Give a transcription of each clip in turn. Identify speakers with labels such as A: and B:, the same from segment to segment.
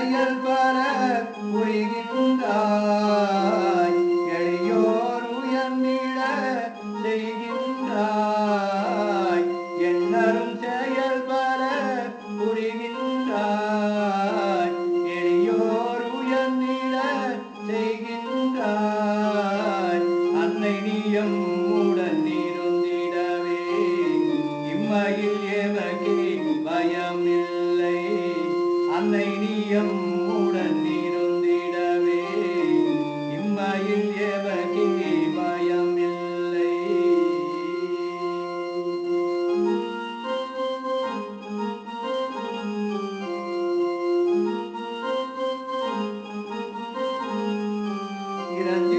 A: புனையல் பல உருகி குந்தாய் எளியோர் உயர்ந்திட செய்கின்றாய் என்னரும் செயல் பல புரிகின்றாய் எளியோர் உயர்ந்திட செய்கின்றாய் அன்னை நீயம் புண்ணியம் உடன் இருந்திடவே இம்மையில் எவகே பயம் இல்லை இரஞ்சு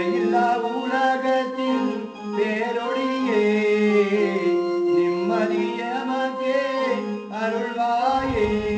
A: இல்லா உலகத்தில் பேரொழியே நிம்மதியமக்கே அருள்வாயே.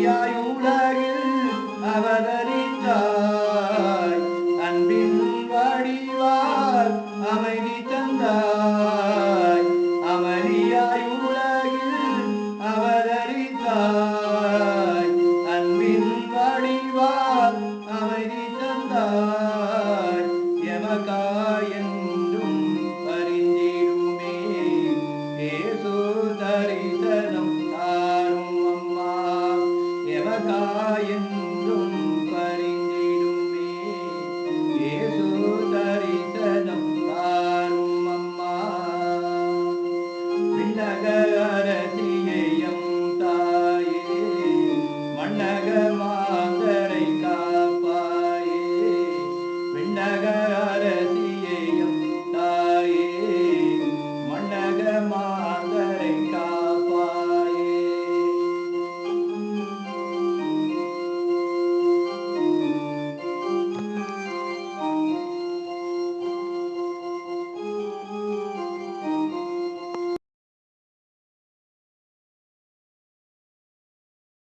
A: ஒளியாய் உலகில் அவதரித்தாய். அன்பின் வடிவால் அமைதி Nagar.